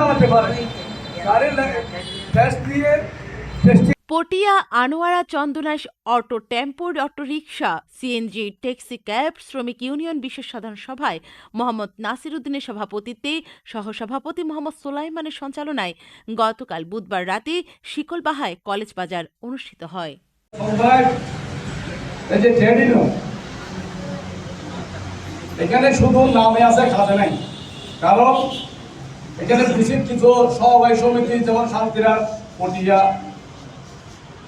চালাতে পারে। গাড়ির টেস্ট দিয়ে testing Patiya Anowara Chandanaish auto tempo auto rickshaw CNG taxi cab শ্রমিক ইউনিয়ন বিশেষ সাধারণ সভায় মোহাম্মদ নাসির উদ্দিনের সভাপতিত্বে সহসভাপতি মোহাম্মদ সোলাইমানের সঞ্চালনায় গতকাল বুধবার রাতে শিকলবাহায় কলেজ বাজার অনুষ্ঠিত হয়। এখানে শুধু নামে আছে নাই। কারণ এখানে বিশেষ কিছু সহবাই সমিতি, যেমন শান্তিরাট পটিয়া।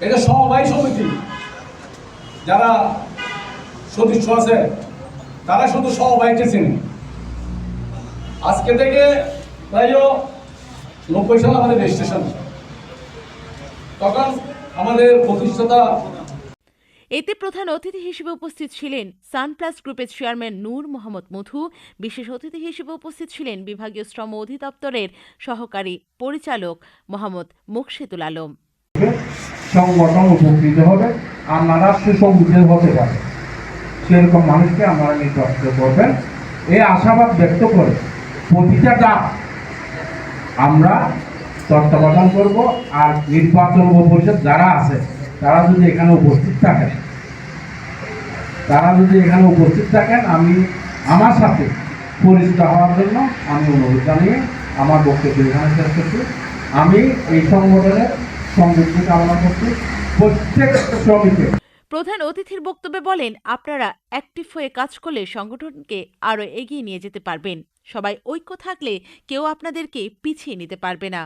এটা সহবাই সমিতি। যারা সদস্য আছে, তারা শুধু সহবাইকে চেনে। আজকে থেকে প্রায় নব্বই সাল আমাদের রেজিস্ট্রেশন তখন আমাদের প্রতিষ্ঠাতা এতে প্রধান অতিথি হিসেবে উপস্থিত ছিলেন সানপ্লাস গ্রুপের চেয়ারম্যান নূর মোহাম্মদ মধু। বিশেষ অতিথি হিসেবে উপস্থিত ছিলেন বিভাগীয় শ্রম অধিদপ্তরের সহকারী পরিচালক মোহাম্মদ মুকশেদুল আলম। সংগঠন উপকৃত হবে আপনারা সুসংগঠিত হতে পারে। সেরকম মানুষকে আপনারা নির্বাচিত করবেন। এই আশাবাদ ব্যক্ত করে প্রতিটা ডাক আমরা তত্ত্বাবধান করব, আর নির্বাচন পরিষদ যারা আছে তারা যদি এখানে উপস্থিত থাকেন, তারা যদি এখানে উপস্থিত থাকেন, আমি আমার সাথে পরিচিত হওয়ার জন্য আমি অনুরোধ জানিয়ে আমার বক্তব্য এখানে শেষ করছি। আমি এই সংগঠনের সমৃদ্ধি কামনা করছি প্রত্যেক শ্রমিকের। প্রধান অতিথির বক্তব্যে বলেন, আপনারা অ্যাক্টিভ হয়ে কাজ করলে সংগঠনকে আরও এগিয়ে নিয়ে যেতে পারবেন। সবাই ঐক্য থাকলে কেউ আপনাদেরকে পিছিয়ে নিতে পারবে না।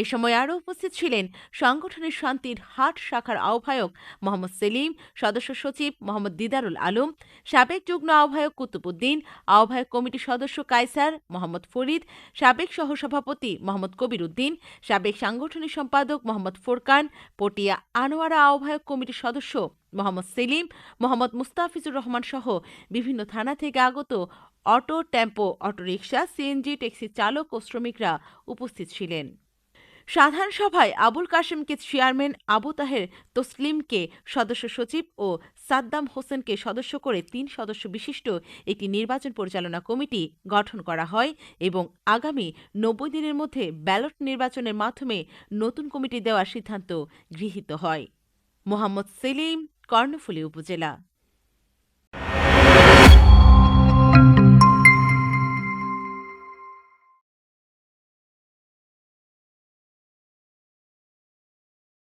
এ সময় আরও উপস্থিত ছিলেন সংগঠনের শান্তির হাট শাখার আহ্বায়ক মোহাম্মদ সেলিম, সদস্য সচিব মোহাম্মদ দিদারুল আলম, সাবেক যুগ্ম আহ্বায়ক কুতুবুদ্দিন আহ্বায়ক কমিটির সদস্য কায়সার মোহাম্মদ ফরিদ, সাবেক সহসভাপতি মোহাম্মদ কবির উদ্দিন সাবেক সাংগঠনিক সম্পাদক মোহাম্মদ ফোরকান, পটিয়া আনোয়ারা আহ্বায়ক কমিটির সদস্য মোহাম্মদ সেলিম, মোহাম্মদ মুস্তাফিজুর রহমান সহ বিভিন্ন থানা থেকে আগত auto, tempo, auto rickshaw, CNG, taxi চালক ও শ্রমিকরা উপস্থিত ছিলেন। সাধারণ সভায় আবুল কাশেমকে চেয়ারম্যান আবু তাহের তসলিমকে সদস্য সচিব ও সাদ্দাম হোসেনকে সদস্য করে তিন সদস্য বিশিষ্ট একটি নির্বাচন পরিচালনা কমিটি গঠন করা হয় এবং আগামী নব্বই দিনের মধ্যে ব্যালট নির্বাচনের মাধ্যমে নতুন কমিটি দেওয়ার সিদ্ধান্ত গৃহীত হয়। মোহাম্মদ সেলিম, কর্ণফুলী উপজেলা।